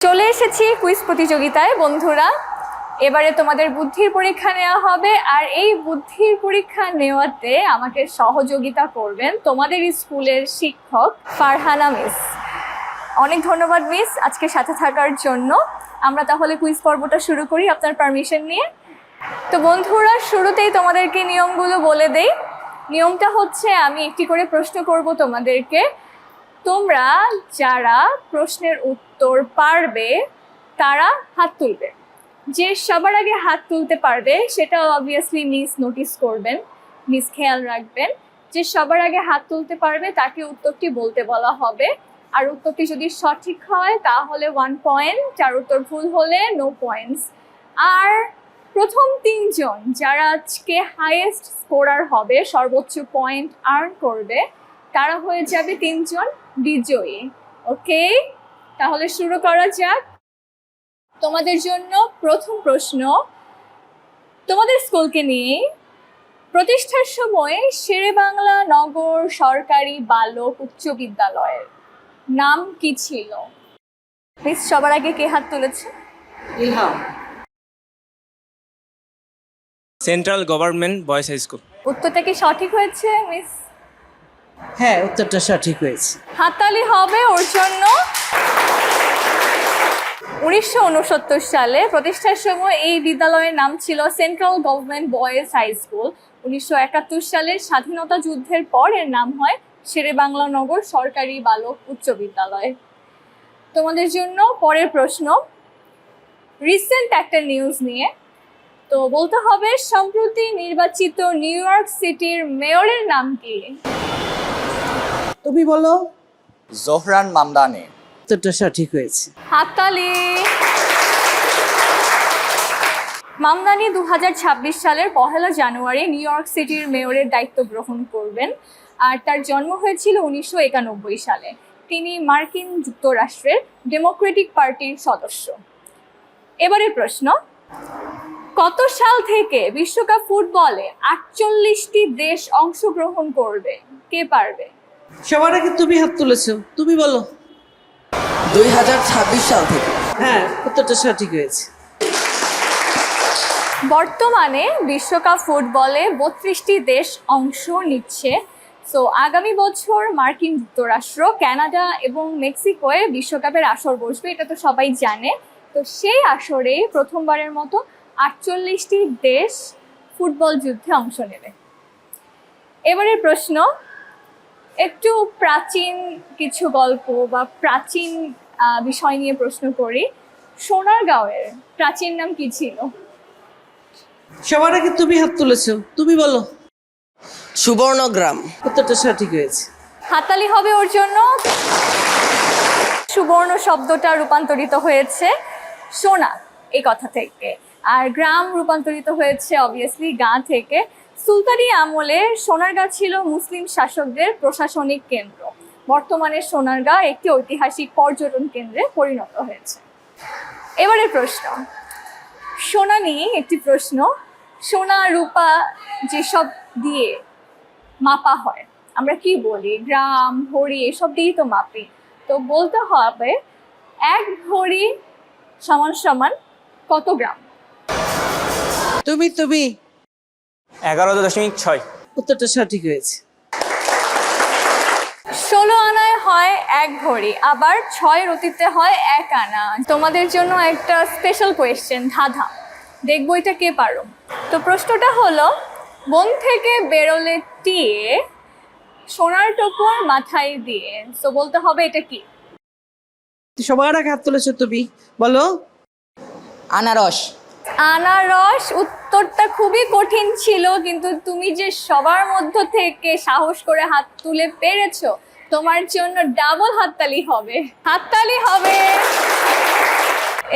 চলে এসেছি কুইজ প্রতিযোগিতায়, বন্ধুরা। এবারে তোমাদের বুদ্ধির পরীক্ষা নেওয়া হবে, আর এই বুদ্ধির পরীক্ষা নেওয়াতে আমাকে সহযোগিতা করবেন তোমাদের স্কুলের শিক্ষক ফারহানা মিস। অনেক ধন্যবাদ মিস আজকে সাথে থাকার জন্য। আমরা তাহলে কুইজ পর্বটা শুরু করি আপনার পারমিশন নিয়ে। তো বন্ধুরা, শুরুতেই তোমাদেরকে নিয়মগুলো বলে দেই। নিয়মটা হচ্ছে, আমি একটি করে প্রশ্ন করব তোমাদেরকে। তোমরা যারা প্রশ্নের উত্তর পারবে, তারা হাত তুলবে। যে সবার আগে হাত তুলতে পারবে, সেটা অবভিয়াসলি মিস নোটিস করবেন মিস খেয়াল রাখবেন। যে সবার আগে হাত তুলতে পারবে, তাকে উত্তরটি বলতে বলা হবে। আর উত্তরটি যদি সঠিক হয়, তাহলে ওয়ান পয়েন্ট আর উত্তর ভুল হলে নো পয়েন্টস আর প্রথম তিনজন যারা আজকে হাইয়েস্ট স্কোরার হবে, সর্বোচ্চ পয়েন্ট আর্ন করবে, তারা হয়ে যাবে তিনজন। বিজয়ী ওকে? তাহলে শুরু করা যাক। তোমাদের জন্য প্রথম প্রশ্ন তোমাদের স্কুলকে নিয়ে প্রতিষ্ঠার সময় শেরে বাংলা নগর সরকারি বালক উচ্চ বিদ্যালয়ের নাম কি ছিল? প্লিজ সবার আগে কে হাত তুলেছে? Ilham. Central government boys high school. উত্তরটা কি সঠিক হয়েছে মিস? হ্যাঁ উত্তরটা সঠিক হয়েছে। হাততালি হবে ওর জন্য উনিশশো উনসত্তর সালে। প্রতিষ্ঠার সময় এই বিদ্যালয়ের নাম ছিল central government boys high school উনিশশো একাত্তর সালের স্বাধীনতা যুদ্ধের পর এর নাম হয় শেরে বাংলা নগর সরকারি বালক উচ্চ বিদ্যালয়। তোমাদের জন্য পরের প্রশ্ন। রিসেন্ট একটা নিউজ নিয়ে। তো বলতে হবে, সম্প্রতি নির্বাচিত নিউ ইয়র্ক সিটির মেয়রের নাম কি? তুমি বলো। জোহরান মামদানি। উত্তরটা সঠিক হয়েছে। হাততালি। মামদানি দু হাজার ছাব্বিশ সালের পহেলা জানুয়ারি নিউ ইয়র্ক সিটির মেয়রের দায়িত্ব গ্রহণ করবেন। আর তার জন্ম হয়েছিল উনিশশো একানব্বই সালে। তিনি মার্কিন যুক্তরাষ্ট্রের ডেমোক্রেটিক পার্টির সদস্য। এবারের প্রশ্ন কত সাল থেকে বিশ্বকাপ ফুটবলে আটচল্লিশটি দেশ অংশগ্রহণ করবে? কে পারবে? সবার আগে তুমি হাত তুলেছো। তুমি বলো। দুই হাজার ছাব্বিশ সাল থেকে। হ্যাঁ উত্তরটা সঠিক হয়েছে। বর্তমানে বিশ্বকাপ ফুটবলে বত্রিশটি দেশ অংশ নিচ্ছে। সো আগামী বছর মার্কিন যুক্তরাষ্ট্র কানাডা এবং মেক্সিকোয়ে বিশ্বকাপের আসর বসবে এটা তো সবাই জানে। তো সেই আসরে প্রথমবারের মতো আটচল্লিশটি দেশ ফুটবল যুদ্ধে অংশ নেবে। এবারের প্রশ্ন একটু প্রাচীন কিছু গল্প বা প্রাচীন বিষয় নিয়ে প্রশ্ন করি। সোনারগাঁওয়ের প্রাচীন নাম কি ছিল? সবার আগে তুমি হাত তুলেছো। তুমি বলো। সুবর্ণগ্রাম। উত্তরটা সঠিক হয়েছে। হাতালি হবে ওর জন্য। সুবর্ণ শব্দটা রূপান্তরিত হয়েছে সোনা এই কথা থেকে। আর গ্রাম রূপান্তরিত হয়েছে অবভিয়াসলি গাঁ থেকে। সুলতানি আমলে সোনারগাঁ ছিল মুসলিম শাসকদের প্রশাসনিক কেন্দ্র। বর্তমানে সোনারগাঁ একটি ঐতিহাসিক পর্যটন কেন্দ্রে পরিণত হয়েছে। এবারে প্রশ্ন সোনা নিয়ে একটি প্রশ্ন, সোনা, রূপা যেসব দিয়ে মাপা হয়, আমরা কি বলি? গ্রাম, ভরি, এসব দিয়েই তো মাপি। তো বলতে হবে, এক ভরি সমান সমান কত গ্রাম? তুমি তুমি এগারো দশমিক ছয়। উত্তরটা সঠিক হয়েছে। ষোলো আনায় হয় এক ভরি আবার ছয় রতিতে হয় এক আনা। তোমাদের জন্য একটা স্পেশাল কোয়েশ্চেন ধাঁধা। দেখব এটা কে পারো। তো প্রশ্নটা হলো বন থেকে বেরোলে টিয়ে সোনার টোপর মাথায় দিয়ে। তো বলতে হবে এটা কি? সবার আগে হাত তুলেছো তুমি বলো। আনারস। আনারস উত্তরটা খুবই কঠিন ছিল, কিন্তু তুমি যে সবার মধ্য থেকে সাহস করে হাত তুলে পেরেছ, তোমার জন্য ডাবল হাততালি হবে। হাততালি হবে।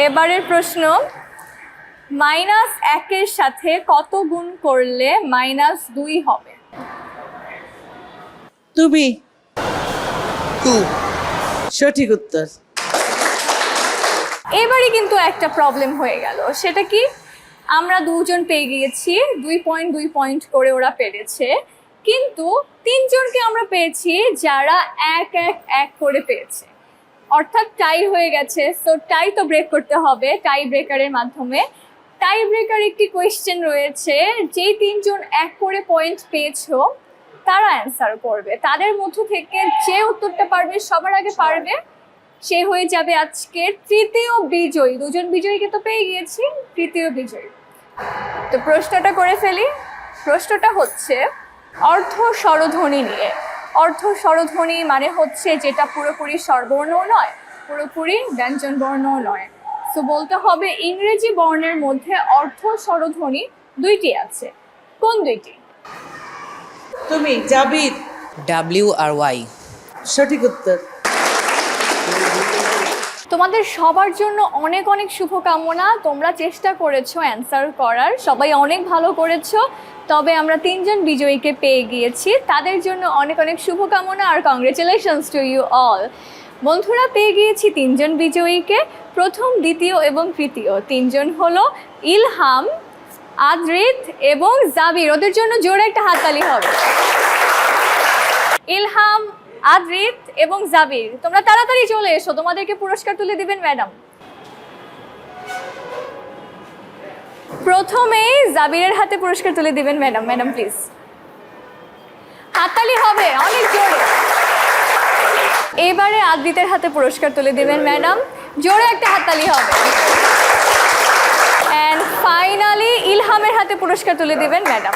এবারের প্রশ্ন মাইনাস একের সাথে কত গুণ করলে মাইনাস দুই হবে? তুমি? সঠিক উত্তর। এবারে কিন্তু একটা প্রবলেম হয়ে গেল। সেটা কি? আমরা দুজন পেয়ে গিয়েছি, দুই পয়েন্ট দুই পয়েন্ট করে ওরা পেরেছে। কিন্তু তিনজনকে আমরা পেয়েছি যারা এক এক এক করে পেয়েছে। অর্থাৎ টাই হয়ে গেছে। সো টাই তো ব্রেক করতে হবে টাই ব্রেকারের মাধ্যমে। টাই ব্রেকার একটি কোয়েশ্চেন রয়েছে, যেই তিনজন এক করে পয়েন্ট পেয়েছ, তারা অ্যান্সার করবে। তাদের মধ্য থেকে যে উত্তরটা পারবে, সবার আগে পারবে সে হয়ে যাবে আজকের তৃতীয় বিজয়ী। দুজন বিজয়ীকে তো পেয়ে গিয়েছি তৃতীয় বিজয়ী। তো প্রশ্নটা করে ফেলি। প্রশ্নটা হচ্ছে অর্ধ স্বরধ্বনি নিয়ে। অর্ধ স্বরধ্বনি মানে হচ্ছে যেটা পুরোপুরি স্বরবর্ণ নয় পুরোপুরি ব্যঞ্জন বর্ণ নয়। তো বলতে হবে ইংরেজি বর্ণের মধ্যে অর্ধ স্বরধ্বনি দুইটি আছে। কোন দুইটি? তুমি জাবির। ডাব্লিউ আর ওয়াই সঠিক উত্তর। তোমাদের সবার জন্য অনেক অনেক শুভকামনা। তোমরা চেষ্টা করেছ অ্যান্সার করার। সবাই অনেক ভালো করেছ। তবে আমরা তিনজন বিজয়ীকে পেয়ে গিয়েছি। তাদের জন্য অনেক অনেক শুভকামনা আর কংগ্রেচুলেশনস টু ইউ অল বন্ধুরা, পেয়ে গিয়েছি তিনজন বিজয়ীকে। প্রথম, দ্বিতীয় এবং তৃতীয়। তিনজন হলো ইলহাম, আদ্রিত এবং জাবির। ওদের জন্য জোরে একটা হাততালি হবে। ইলহাম, আদ্রিত এবং জাবির, তোমরা তাড়াতাড়ি চলে এসো, তোমাদেরকে পুরস্কার তুলে দিবেন ম্যাডাম। প্রথমেই জাবিরের হাতে পুরস্কার তুলে দিবেন ম্যাডাম ম্যাডাম প্লিজ। হাততালি হবে, অনেক জোরে। এবারে আদিতের হাতে পুরস্কার তুলে দিবেন ম্যাডাম, জোরে একটা হাততালি হবে। অ্যান্ড ফাইনালি ইলহামের হাতে পুরস্কার তুলে দিবেন ম্যাডাম।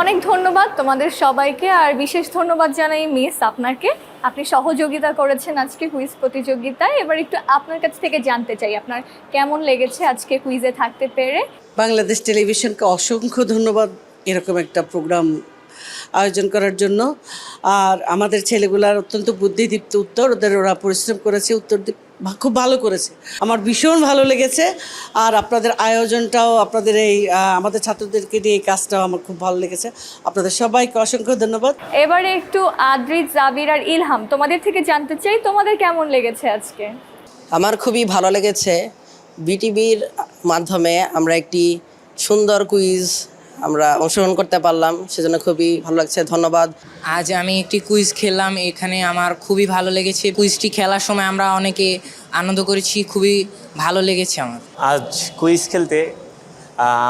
অনেক ধন্যবাদ তোমাদের সবাইকে, আর বিশেষ ধন্যবাদ জানাই মিস আপনাকে। আপনি সহযোগিতা করেছেন আজকে কুইজ প্রতিযোগিতায়। এবার একটু আপনার কাছ থেকে জানতে চাই, আপনার কেমন লেগেছে আজকে কুইজে থাকতে পেরে? বাংলাদেশ টেলিভিশনকে অসংখ্য ধন্যবাদ এরকম একটা প্রোগ্রাম আয়োজন করার জন্য। আর আমাদের ছেলেগুলার অত্যন্ত বুদ্ধিদীপ্ত উত্তর, ওদের ওরা পরিশ্রম করেছে উত্তর খুব ভালো করেছে। আমার ভীষণ ভালো লেগেছে। আর আপনাদের আয়োজনটাও আপনাদের এই আমাদের ছাত্রদেরকে নিয়ে এই কাজটাও আমার খুব ভালো লেগেছে। আপনাদের সবাইকে অসংখ্য ধন্যবাদ। এবারে একটু আদ্রিত জাবির আর ইলহাম তোমাদের থেকে জানতে চাই তোমাদের কেমন লেগেছে আজকে? আমার খুবই ভালো লেগেছে। বিটিভির মাধ্যমে আমরা একটি সুন্দর কুইজ আমরা অংশগ্রহণ করতে পারলাম সেজন্য খুবই ভালো লাগছে ধন্যবাদ। আজ আমি একটি কুইজ খেললাম এখানে আমার খুবই ভালো লেগেছে। কুইজটি খেলার সময় আমরা অনেকে আনন্দ করেছি খুবই ভালো লেগেছে আমার। আজ কুইজ খেলতে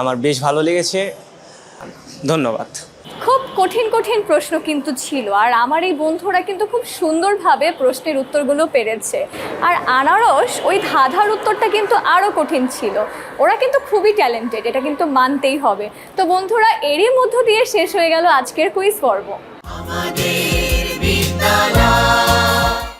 আমার বেশ ভালো লেগেছে। ধন্যবাদ। খুব কঠিন কঠিন প্রশ্ন কিন্তু ছিল। আর আমার এই বন্ধুরা কিন্তু খুব সুন্দরভাবে প্রশ্নের উত্তরগুলো পেরেছে। আর আনারস, ওই ধাঁধার উত্তরটা কিন্তু আরও কঠিন ছিল। ওরা কিন্তু খুবই ট্যালেন্টেড এটা কিন্তু মানতেই হবে। তো বন্ধুরা, এরই মধ্য দিয়ে শেষ হয়ে গেল আজকের কুইজ পর্ব। আমাদের বিদ্যালয়।